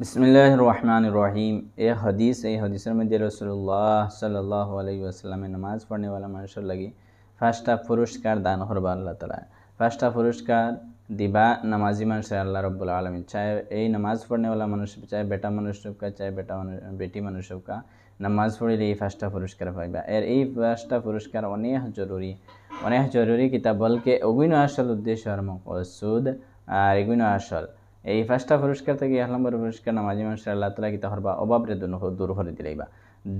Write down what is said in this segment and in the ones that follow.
বিসমিল্লাহ রহমান রহিম এ হদিস, এই হদিসের মধ্যে রসুল্লাহ সাল্লাহ আলি আসলামের নামাজ পড়নেওয়ালা মানুষের লাগি ফার্স্টটা পুরস্কার দান করবা আল্লাহ তালা ফার্স্টটা পুরস্কার দিবা নামাজি মানুষের আল্লাহ রব্বুল আলমী চাই এই নামাজ পড়নেওয়ালা মানুষ চাই বেটা মানুষ সবকা চাই বেটা বেটি মানুষ সবকা নামাজ পড়িলে এই ফার্স্টটা পুরস্কার পাইবা। এর এই ফার্স্টটা পুরস্কার অনেক জরুরি অনেক জরুরি কিতা বলকে অভিনয় আসল উদ্দেশ্য আর মকসুদ আর এগুলো আসল। এই ফার্স্টটা পুরস্কার থেকে এক নম্বর পুরস্কার নামাজি মানুষের আল্লাহ তালা কিতা হরবা অভাবরে দূর করে দিলাইবা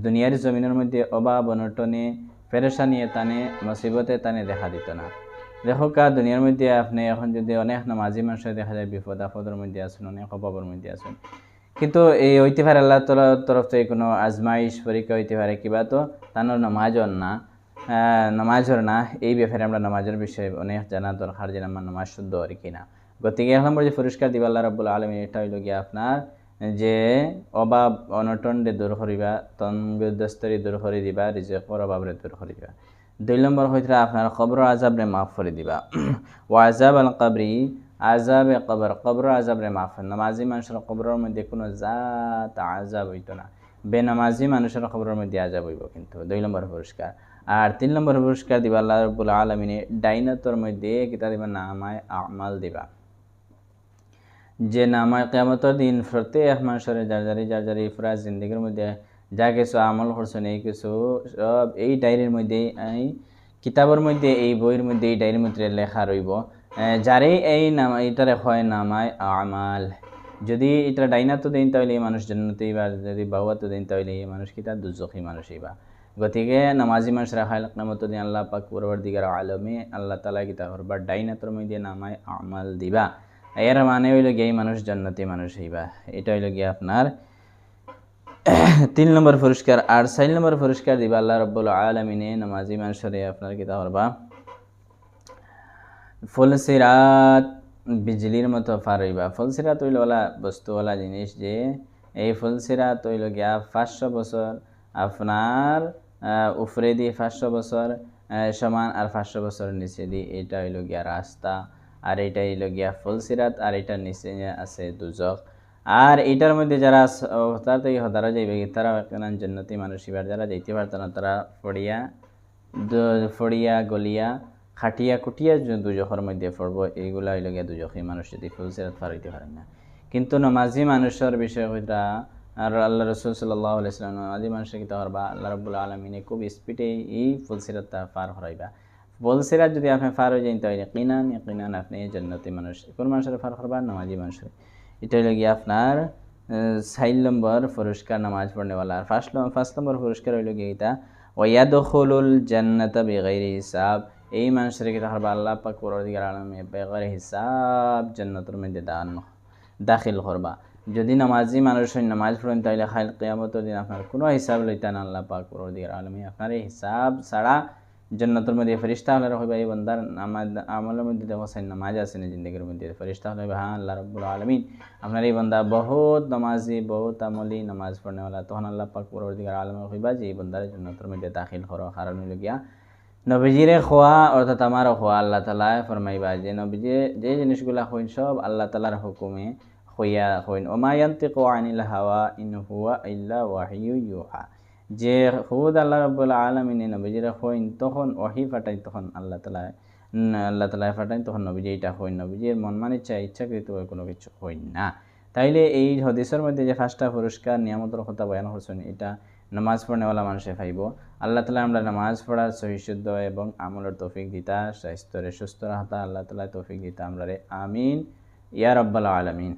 দুনিয়ার জমিনের মধ্যে অভাব অনটনে পেরেশানিয়ে তানে মুসিবতে তানে দেখা দিত না। দেখো কা, দুনিয়ার মধ্যে আপনি এখন যদি অনেক নামাজি মানুষের দেখা যায়, বিপদ আপদের মধ্যে আসুন অনেক অভাবের মধ্যে আসুন কিন্তু এই পারে আল্লাহ তালার তরফ থেকে কোনো আজমাইশ, পরীক্ষা পারে কিবা তো তানোর নামাজর না। নামাজর না, এই ব্যাপারে আমরা নামাজের বিষয়ে অনেক জানা দরকার যে আমার নামাজ শুদ্ধ আর কি না গতিকে এক নম্বর যে পুরস্কার দিবা আল্লাহ রাবুল আলমী এটা হইল গিয়া আপনার যে অভাব অনটনরে দূর করিবা তনদস্তরি দূর করে দিবা, রিজেকর অভাবরে দূর করে দিবা। দুই নম্বর হইতে আপনার কবর আজাবরে মাফ করে দিবা। ও আজাব আল কাবরি আজাবে কবর কবর আজাবরে মাফ। নামাজি মানুষের কবরের মধ্যে কোনো জাত আজাব হইতো না। বেনামাজি মানুষের খবরের মধ্যে আজাব হইব কিন্তু, দুই নম্বর পুরস্কার। আর তিন নম্বর পুরস্কার দিবা আল্লাহ রবুল আলমিনে, ডাইনাতর মধ্যে কিতা দিবা, নামায় আমাল দিবা। যে নামায় কেমতর দিন প্রত্যেক মানুষের যার যারি যার যারি পুরা জিন্দগির মধ্যে যা কিছু আমল করছেন এই কিছু, সব এই ডায়েরির মধ্যে, এই কিতাবের মধ্যে, এই বইয়ের মধ্যে, এই ডায়েরির মধ্যে লেখা রইব। যারে এই নাম এটারে হয় নামায় আমাল। যদি এটা ডাইনা তো দিন তাহলে এই মানুষ জন্মতেই বা যদি বাবা তো দিন তাহলে এই মানুষ কি তার দুজখী মানুষই বা গতিকে নামাজি মানুষরা খাইল নামত দিন আল্লাহ পাক পূর্বর দিকের আলমে আল্লাহ তালা কিতা বা ডাইনাতর মধ্যে নামায় আমাল দিবা। এর মানে হইল গিয়ে মানুষ জন্নতি মানুষ হইবা। এটা হইল গিয়ে আপনার তিন নম্বর পুরস্কার। আর চার নম্বর পুরস্কার দিবা আল্লাহ রব্বুল আলমিনে নামাজি মানুষরে আপনার কিতা করবা? ফুলসিরাত বিজলির মতো ফার হইবা। ফুলসিরাত হইল ওলা বস্তুওয়ালা জিনিস যে এই ফুলসিরাত হইল গিয়া পাঁচশো বছর আপনার উফরে দিয়ে পাঁচশো বছর সমান আর পাঁচশো বছর নিচে দিয়ে। এটা হইল গিয়া রাস্তা। আর এটা হইল গিয়া ফুলসিরাত আর এটার নিচে আছে দুজক। আর এটার মধ্যে যারা তার থেকে তারা যাইবে তারা একজন জন্নতি মানুষ এবার যারা যাইতে পারত না, তারা ফড়িয়া ফড়িয়া, গলিয়া, খাটিয়া, কুটিয়া দুজখের মধ্যে পড়ব এইগুলা হইল গিয়া দুজখী মানুষ যদি ফুলসিরাত পার হইতে পারেন না। কিন্তু নমাজি মানুষের বিষয় হইতা, আর আল্লাহ রসুল সাল্লাহ আলাইসালাম নমাজি মানুষের কিতা হরবা? আল্লাহ রবুল্লা আলমিনে খুব স্পিডে এই ফুলসিরাতটা পার হরাইবা ফুলসিরাত যদি আপনি পার হয়ে যাইতে হয় কিনান কিনান আপনি জন্নতি মানুষ। কোন মানুষের পার করবা? নমাজি মানুষের এটা হইল গিয়ে আপনার সাইল নম্বর পুরস্কার নামাজ পড়নেওয়ালা। আর ফার্স্ট ফার্স্ট নম্বর পুরস্কার হইল গিয়ে এটা ওয়াদুল জান্নাত বেগাইরি হিসাব। এই মানুষের কিতা হরবা আল্লাহ পাক পরদিগার আলমে বেগার হিসাব জান্নাতের মধ্যে দান, দাখিল করবা। যদি নামাজি মানুষ নামাজ পড়েন, তাহলে খাইল কেয়ামতের দিন আপনার কোনো হিসাব লইতেন আল্লাহ পাক পরদিগার আলমী। আপনার এই হিসাব ছাড়া জন্নতর মধ্যে ফরিস্তা হলে হইবা এই বন্দার নামাজ আমলের মধ্যে দেখো সাই নামাজ আছে না জিন্দগির মধ্যে ফরিস্তা হলে হ্যাঁ আল্লাহ রব্বুল আলমিন আপনার এই বন্দা বহুত নামাজি বহুত আমলি নামাজ পড়নেওয়ালা তখন আল্লাহ পাক পরবর্তীকার আলম হইবা যে এই বন্দার জন্নতর মধ্যে দাখিল করো কারণ হইল গিয়া নবীজিরে খোয়া অর্থাৎ আমারও খোয়া আল্লাহ তালা ফরমাইবা যে নবীজি যে জিনিসগুলা হইন সব আল্লাহ তালার হুকুমে হইয়া হইন ওমায়ান্তিক আনিল হাওয়া ইন হুয়া ইল্লা ওয়াহিউ ইউহা যে হুদ আল্লাহ রব্বুল্লা আলমিনে নবীজিরা হইন, তখন ওহি ফাটাই তখন আল্লাহ তালা আল্লাহ তালা ফাটাই তখন নবীজি এটা হইন। নবীজির মন মানে ইচ্ছা, ইচ্ছাকৃত কোনো কিছু হইন না। তাইলে এই হদিসের মধ্যে যে ফার্স্টটা পুরস্কার নিয়ামতের কথা বয়ান করছেন, এটা নামাজ পড়নেওয়ালা মানুষে পাইব। আল্লাহ তালা আমরা নামাজ পড়ার সহিশুদ্ধ এবং আমলের তৌফিক দিতা, স্বাস্থ্যরে সুস্থ রাহতা, আল্লাহ তালা তৌফিক দিতা, আমরা রে, আমিন। ইয়া রব্বাল আলমিন।